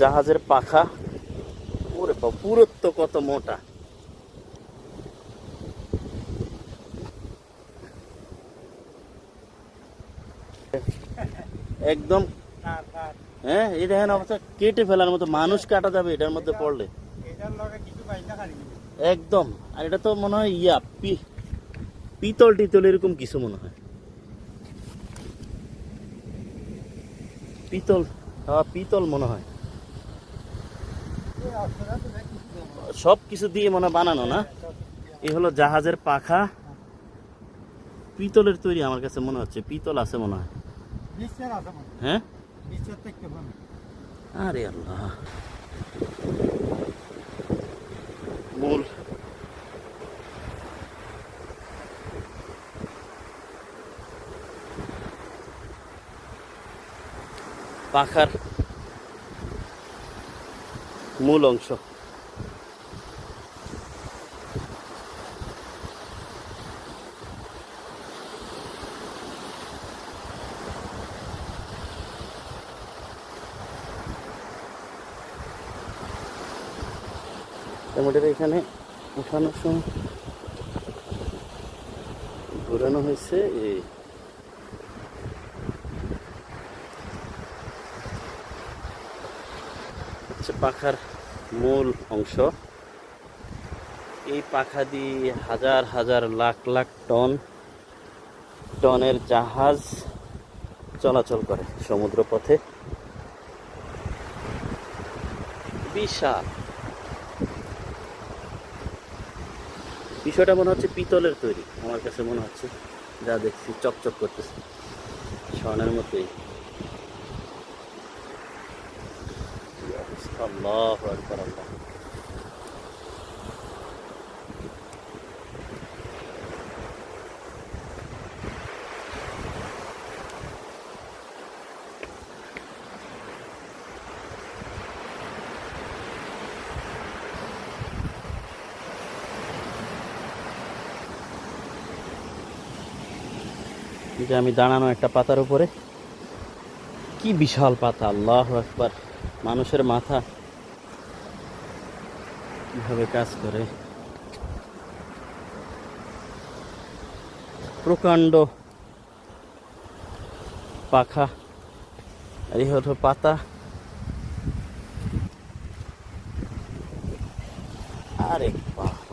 জাহাজের পাখা। ওরে পুরুত্ব কত মোটা। একদম হ্যাঁ এই দেখেন অবস্থা, কেটে ফেলার মতো, মানুষ কাটা যাবে এটার মধ্যে পড়লে। একদম, আর এটা তো মনে হয় ইয়া পিতল টিতল এরকম কিছু মনে হয়। পিতল হ্যাঁ পিতল মনে হয় এই অস্ত্রটা তো দেখ কিছু দেবো না। সব কিছু দিয়ে মনে বানানো না। এই হলো জাহাজের পাখা। পিতলের তৈরি আমার কাছে মনে হচ্ছে। পিতল আছে মনে হয়। হয়। আরে আল্লাহ। মূল পাখার মূল অংশ। টমেটোর এখানে উঠানোর সময় ঘোরানো হয়েছে। এই হচ্ছে পাখার মূল অংশ। এই পাখা দিয়ে হাজার হাজার লাখ লাখ টন, টনের জাহাজ চলাচল করে সমুদ্র পথে বিশাল। বিষয়টা মনে হচ্ছে পিতলের তৈরি, আমার কাছে মনে হচ্ছে। যা দেখছি চকচক করতেছে। স্বর্ণের মতোই কি অবস্থা, আল্লাহু আল্লাহ। আমি দাঁড়ানো একটা পাতার উপরে কি বিশাল পাতা আল্লাহ একবার মানুষের মাথা কীভাবে কাজ করে? প্রকাণ্ড পাখা এই হলো পাতা। আরে বাপ